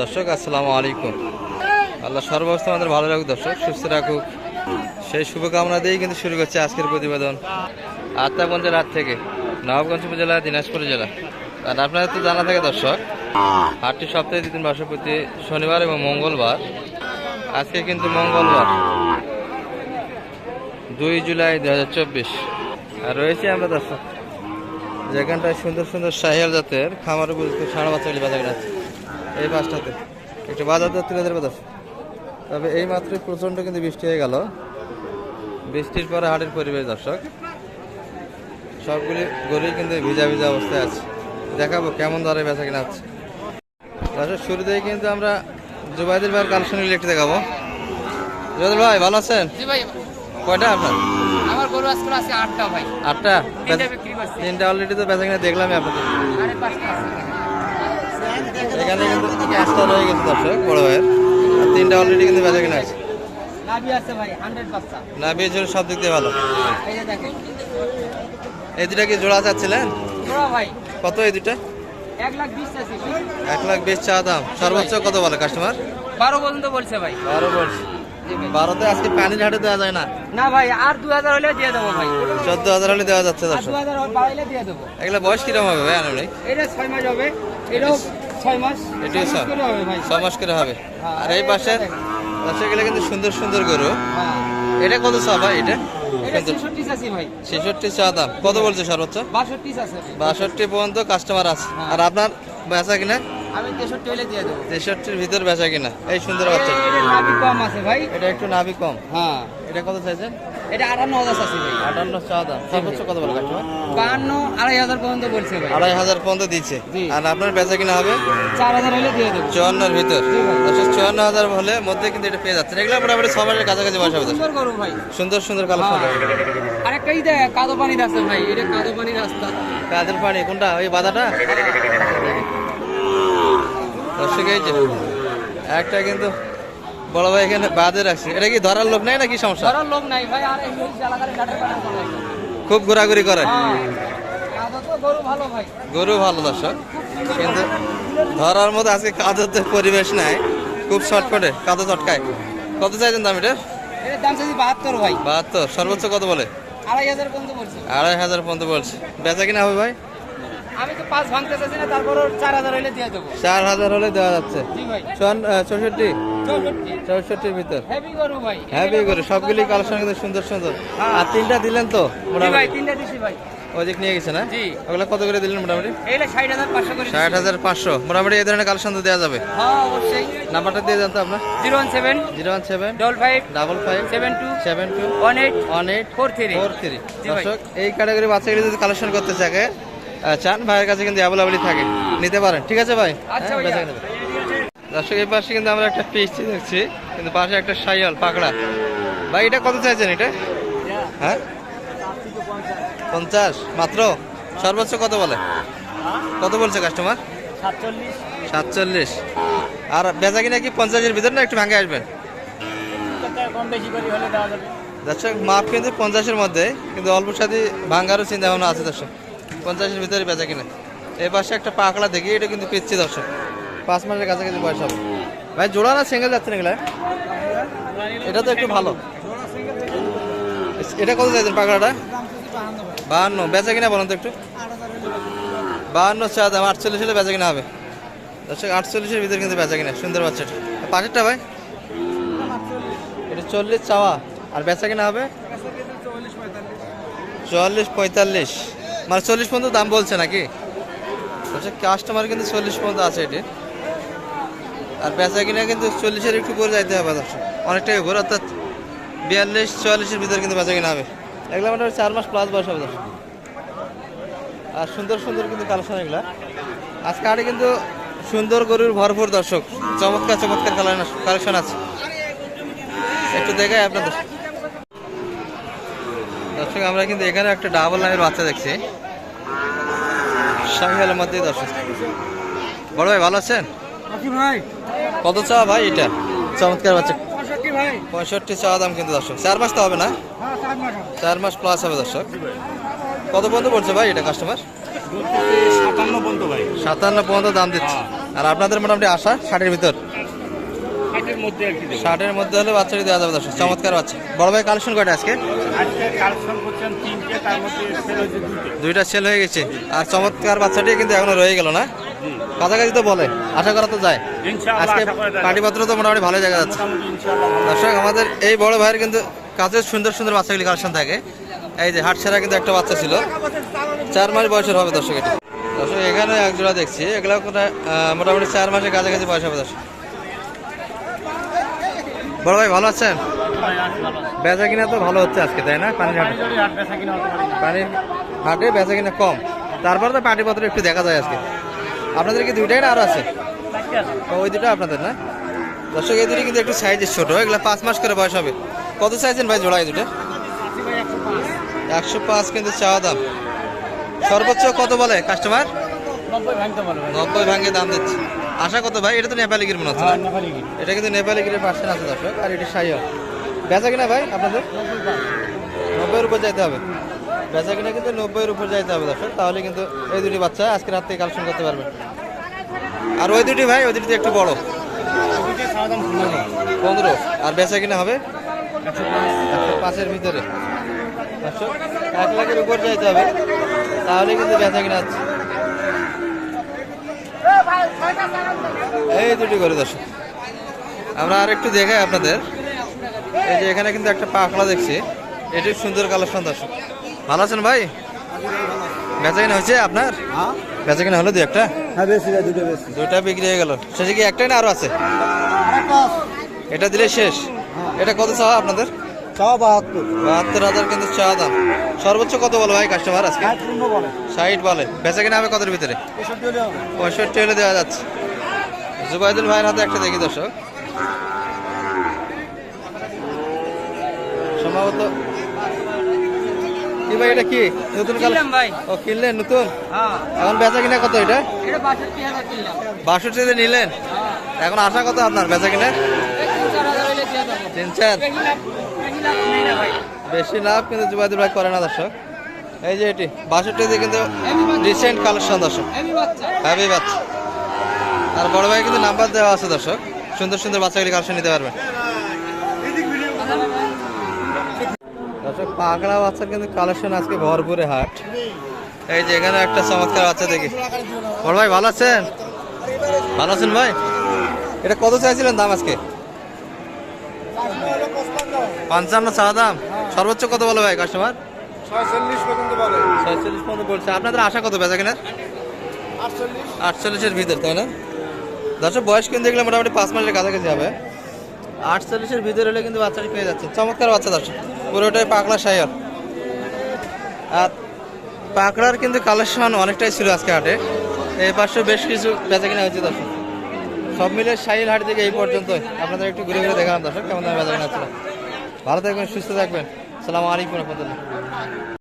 দর্শক, আসসালামু আলাইকুম। আল্লাহ সর্বাবস্থা আমাদের ভালো রাখুক দর্শক, সুস্থ রাখুক। সেই শুভকামনা দিয়েই কিন্তু শুরু করছে আজকের প্রতিবেদন আত্মাগঞ্জের হাট থেকে, নবাবগঞ্জ উপজেলা, দিনাজপুর জেলা। আর আপনাদের তো জানা থাকে দর্শক, হাটটি সপ্তাহে দুদিন বর্ষপতি শনিবার এবং মঙ্গলবার, আজকে কিন্তু মঙ্গলবার, দুই জুলাই দু হাজার চব্বিশ। আর রয়েছে আমরা দর্শক, যেখানটায় সুন্দর সুন্দর শাহিয়াল জাতের খামার উপযুক্ত সাড়া বাচ্চাগুলি বাজার আছে এই পাঁচটাতে একটু বাজার দর তুলে ধরবে দর্শক। তবে এই মাত্রই প্রচণ্ড কিন্তু বৃষ্টি হয়ে গেল। বৃষ্টির পরে হাটের পরিবেশ দর্শক। সবগুলি গরুই কিন্তু ভিজা ভিজা অবস্থায় আছে। দেখাবো কেমন দরে বেচা কিনা হচ্ছে। দর্শক শুরুতেই কিন্তু আমরা জুবাইদের ভাইয়ের কালেকশনগুলি একটু দেখাবো। জুবাইদের ভাই ভালো আছেন? জি ভাই কয়টা আপনার? আমার গরু আজকে আছে আটটা ভাই। আটটা? তিনটা অলরেডি তো বেচা কিনা দেখলামই আপনাদের। আছে। এখানে কিন্তু পাঁচটা রয়ে গেছে দর্শক বড় ভাইয়ের। আর তিনটা অলরেডি কিন্তু বেচা কিনা আছে নাভি জন্য সব দিক দিয়ে ভালো। এই দুটা কি জোড়া চাচ্ছিলেন? ভাই। কত এই দুটা? এক লাখ বিশ চা দাম। সর্বোচ্চ কত বলে কাস্টমার বারো পর্যন্ত বলছে ভাই। বারো বলছি। বারোতে আজকে পানির হাটে দেওয়া যায় না? না ভাই আর দু হাজার হলে দিয়ে দেবো ভাই। চোদ্দ হাজার হলে দেওয়া যাচ্ছে দর্শক। এগুলো বয়স কীরকম হবে ভাই আনুমানিক? এটা ছয় মাস হবে। এটাও ছয় মাস? করে হবে হবে। আর এই পাশে দর্শক কিন্তু সুন্দর সুন্দর গরু। হ্যাঁ। এটা কত চা ভাই এটা? ছেষট্টি চা দাম। কত বলছে সর্বোচ্চ? বাষট্টি পর্যন্ত কাস্টমার আছে। হ্যাঁ। আর আপনার বেচা কিনা? আমি তেষট্টি হলে দিয়ে দেবো। তেষট্টির ভিতর বেচা কিনা? এই সুন্দর বাচ্চা এটা নাভি কম আছে ভাই। এটা একটু নাভি কম। হ্যাঁ। এটা কত চাইছেন এটা আটান্ন হাজার চাষি ভাই। আটান্ন চা দাম। সর্বোচ্চ কত বলে কাস্টমার বাহান্ন আড়াই হাজার পর্যন্ত বলছে ভাই। পর্যন্ত দিচ্ছে। আর আপনার বেচা কিনা হবে? চার হাজার হলে দিয়ে দেবো। চুয়ান্নর ভিতর। জি ভাই। চুয়ান্ন হাজার হলে মধ্যে কিন্তু এটা পেয়ে যাচ্ছেন। এগুলো মোটামুটি ছ মাসের কাছাকাছি বয়স হবে। সুন্দর করুন ভাই। সুন্দর সুন্দর কালেকশন আরেকটাই দেখ কাদো পানি রাস্তা ভাই এটা কাদো পানি রাস্তা। কাজের পানি? কোনটা? ওই বাধাটা দর্শক এই যে একটা কিন্তু বড় ভাই এখানে বাদে রাখছে। এটা কি ধরার লোক নাই নাকি সমস্যা? ধরার লোক নাই ভাই আর এই। খুব ঘোরাঘুরি করে। হ্যাঁ গরু ভালো দর্শক। কিন্তু ধরার মতো আজকে কাদের তো পরিবেশ নাই। খুব শর্টকটে কাদো চটকায় কত চাইছেন দাম এটা? এর দাম বাহাত্তর ভাই। বাহাত্তর সর্বোচ্চ কত বলে? আড়াই হাজার পর্যন্ত বলছে। বেচা কিনা হবে ভাই? আমি তো পাঁচ ভাঙতে চাইছি না তারপর চার হাজার হলে দিয়ে দেবো। চার হাজার হলে দেওয়া যাচ্ছে। চৌষট্টি? চৌষট্টি। চৌষট্টির ভিতর। হেভি গরু ভাই হ্যাঁ সবগুলি কালেকশন কিন্তু সুন্দর সুন্দর। আর তিনটা দিলেন তো মোটামুটি? তিনটা দিছি ভাই। ওদিক নিয়ে গেছে না? জি। ওগুলো কত করে দিলেন মোটামুটি? এইটা ষাট হাজার পাঁচশো করে ষাট হাজার পাঁচশো। মোটামুটি এই ধরনের কালেকশন তো দেওয়া যাবে। হ্যাঁ অবশ্যই। নাম্বারটা দিয়ে দেন তো আপনার। Zero one seven. Zero one seven. Double five double five seven two seven two one eight one eight four three four three দর্শক এই ক্যাটাগরি বাচ্চাগুলি যদি কালেকশন করতে আহ, চান ভাইয়ের কাছে কিন্তু অ্যাভেলেবলই থাকে। নিতে পারেন ঠিক আছে ভাই? আচ্ছা হ্যাঁ, কিনা। দর্শক এই পাশে কিন্তু আমরা একটা পিসি দেখছি কিন্তু পাশে একটা সাইয়াল পাকড়া। ভাই এটা কত চাইছেন এটা? হ্যাঁ? পঞ্চাশ মাত্র? সর্বোচ্চ কত বলে? কত বলছে কাস্টমার সাতচল্লিশ। আর বেচা কিনা কি পঞ্চাশের ভিতর না একটু ভাঙে আসবেন? দর্শক মাপ কিন্তু পঞ্চাশের মধ্যে কিন্তু অল্প সাথে ভাঙ্গারও চিন্তা ভাবনা আছে দর্শক। পঞ্চাশের ভিতরে বেচা কিনা। এই পাশে একটা পাকড়া দেখি, এটা কিন্তু পিচ্ছি দর্শক। পাঁচ মাসের কাছাকাছি বয়স হবে। ভাই, জোড়া না সিঙ্গেল যাচ্ছে না এটা তো একটু ভালো। এটা কত চাইছেন পাকড়াটা? বাহান্ন। বেচা কিনা বলুন তো একটু। বাহান্ন চা দাম, আটচল্লিশ হলে বেচা কিনা হবে। দর্শক, আটচল্লিশের ভিতরে কিন্তু বেচা কিনা, সুন্দর বাচ্চাটা। পাশেরটা ভাই? এটা চল্লিশ চাওয়া। আর বেচা কিনা হবে? চুয়াল্লিশ পঁয়তাল্লিশ। মানে চল্লিশ পর্যন্ত দাম বলছে নাকি? আচ্ছা কাস্টমার কিন্তু চল্লিশ পর্যন্ত আছে এটি। আর বেচা কিনা কিন্তু চল্লিশের একটু করে যাইতে হবে দর্শক অনেকটাই ঘোর অর্থাৎ বিয়াল্লিশ, চুয়াল্লিশের ভিতরে কিন্তু বেচা কিনা হবে। এগুলো মোটামুটি চার মাস প্লাস বয়স হবে দর্শক আর সুন্দর সুন্দর কিন্তু কালেকশন এগুলা। আজকে আরে কিন্তু সুন্দর গরুর ভরপুর দর্শক। চমৎকার চমৎকার কালেকশন আছে। একটু দেখাই আপনাদের। দর্শক আমরা কিন্তু এখানে একটা ডাবল লাইনের বাচ্চা দেখছি। শাহিয়ালের মধ্যে দর্শক। বড় ভাই ভালো আছেন? কত চাওয়া ভাই এটা? চমৎকার বাচ্চা। পঁয়ষট্টি চাওয়া দাম কিন্তু দর্শক। চার মাস তো হবে না? হ্যাঁ চার মাস প্লাস হবে দর্শক। কত পর্যন্ত পড়ছে ভাই এটা কাস্টমার সাতান্ন পর্যন্ত ভাই। সাতান্ন পর্যন্ত দাম দিচ্ছে। আর আপনাদের মোটামুটি আশা ষাটের ভিতর? মধ্যে আর কি ষাটের মধ্যে হলে বাচ্চাটি দেওয়া যাবে দর্শক চমৎকার বাচ্চা। বড় ভাই কালেকশন কয়টা আজকে? আজকে কালেকশন করছেন তিনটে তার মধ্যে সেল হয়েছে দুইটা। সেল হয়ে গেছে। আর চমৎকার বাচ্চাটি কিন্তু এখনও রয়ে গেল না? কাছাকাছি তো বলে আশা করা তো যায়। আজকে পাটিপত্র তো মোটামুটি ভালো জায়গা যাচ্ছে। দর্শক আমাদের এই বড় ভাইয়ের কিন্তু কাজের সুন্দর সুন্দর বাচ্চাগুলি কালেকশন থাকে। এই যে হাট সেরা কিন্তু একটা বাচ্চা ছিল। চার মাস বয়সের হবে দর্শক এটা। দর্শক এখানে এক জোড়া দেখছি। এগুলো মোটামুটি চার মাসের কাছাকাছি বয়স হবে দর্শক। বড় ভাই ভালো আছেন? বেচা কিনা তো ভালো হচ্ছে আজকে তাই না? পানির হাটে। পানির হাট বেচা কিনা কম। তারপরে তো পাটিপত্র একটু দেখা যায় আজকে। আপনাদের কি দুইটাই না আরও আছে? ওই দুটো আপনাদের না? দর্শক এই দুটো কিন্তু একটু সাইজের ছোট। এগুলো পাঁচ মাস করে বয়স হবে। কত চাইছেন ভাই জোড়া এই দুটো একশো পাঁচ। কিন্তু চাওয়া দাম। সর্বোচ্চ কত বলে কাস্টমার নব্বই ভাঙে দাম দিচ্ছে। আশা কত ভাই? এটা তো নেপালি গির মনে হচ্ছে গিরি। এটা কিন্তু নেপালি গিরের পার্সেন্ট আছে দর্শক আর এটি সাইও। বেচা কিনা ভাই আপনাদের? নব্বইয়ের উপর যাইতে হবে। বেচা কিনা কিন্তু নব্বইয়ের উপর যাইতে হবে দর্শক তাহলে কিন্তু এই দুটি বাচ্চা আজকে রাত থেকে কালেকশন করতে পারবেন আর ওই দুটি ভাই ওই দুটি একটু বড়। পনেরো। আর বেচা কিনা হবে। একশো পাঁচের ভিতরে। দর্শক এক লাখের উপর যাইতে হবে। তাহলে কিন্তু বেচা কিনা আছে এই দুটি করে দর্শক। আমরা আর একটু দেখাই আপনাদের। এই যে এখানে কিন্তু একটা পাখলা দেখছি। এটি সুন্দর কালেকশন দর্শক। ভালো আছেন ভাই? বেচা কিনা হয়েছে আপনার? বেচা কিনা হলো দু একটা? হ্যাঁ বেশি দুটা বিক্রি হয়ে গেল। শেষে কি একটাই না আরও আছে? এটা দিলে শেষ। এটা কত চাওয়া আপনাদের? চাওয়া বাহাত্তর। বাহাত্তর হাজার কিন্তু চা দাম। সর্বোচ্চ কত বলো ভাই কাস্টমার আজকে? ষাট বলে। বেচা কিনা হবে কতর ভিতরে? পঁয়ষট্টি হলে দেওয়া যাচ্ছে। জুবাইদুল ভাইয়ের হাতে একটা দেখি দর্শক। সম্ভবত কি ভাই এটা কি? নতুন কাল ভাই। ও কিনলেন নতুন? হ্যাঁ। এখন বেচা কিনা কত এটা? এটা বাষট্টি বাষট্টিতে নিলেন? এখন আশা কত আপনার বেচা কিনা? তিন চার বেশি লাভ কিন্তু জুবাইদুল ভাই করে না দর্শক। এই যে এটি বাষট্টিতে কিন্তু রিসেন্ট কালেকশন দর্শক। হ্যাভি বাচ্চা। আর বড় ভাই কিন্তু নাম্বার দেওয়া আছে দর্শক। সুন্দর সুন্দর বাচ্চাগুলি কালেকশন নিতে পারবেন দর্শক পাগড়া বাচ্চার কিন্তু কালেকশন আজকে ভরপুরে হাট। এই যে এখানে একটা চমৎকার বাচ্চা দেখি। বড় ভাই, ভালো আছেন? ভালো আছেন ভাই? এটা কত চাইছিলেন দাম আজকে? পঞ্চান্ন চা দাম। সর্বোচ্চ কত বলো ভাই কাস্টমার ছয়চল্লিশ পর্যন্ত বলছে। আপনাদের আশা কত বেচা কিনা আটচল্লিশের ভিতর তাই না? দর্শক বয়স কিন্তু দেখলে মোটামুটি পাঁচ মাসের কাছাকাছি হবে। আটচল্লিশের ভিতর হলে কিন্তু বাচ্চাটি পেয়ে যাচ্ছে। চমৎকার বাচ্চা দর্শক। পুরোটাই পাকড়া সাইয়ার আর পাকড়ার কিন্তু কালেকশন অনেকটাই ছিল আজকে হাটে। এই পাশে বেশ কিছু বেচা কিনা হয়েছে দর্শক। সব মিলে সাইল হাট থেকে এই পর্যন্ত আপনাদের একটু ঘুরে ঘুরে দেখালাম দর্শক কেমন দামে বেচা কিনা হচ্ছিল ভালো থাকবেন সুস্থ থাকবেন। সালামু আলাইকুম রহমতুল্লাহ।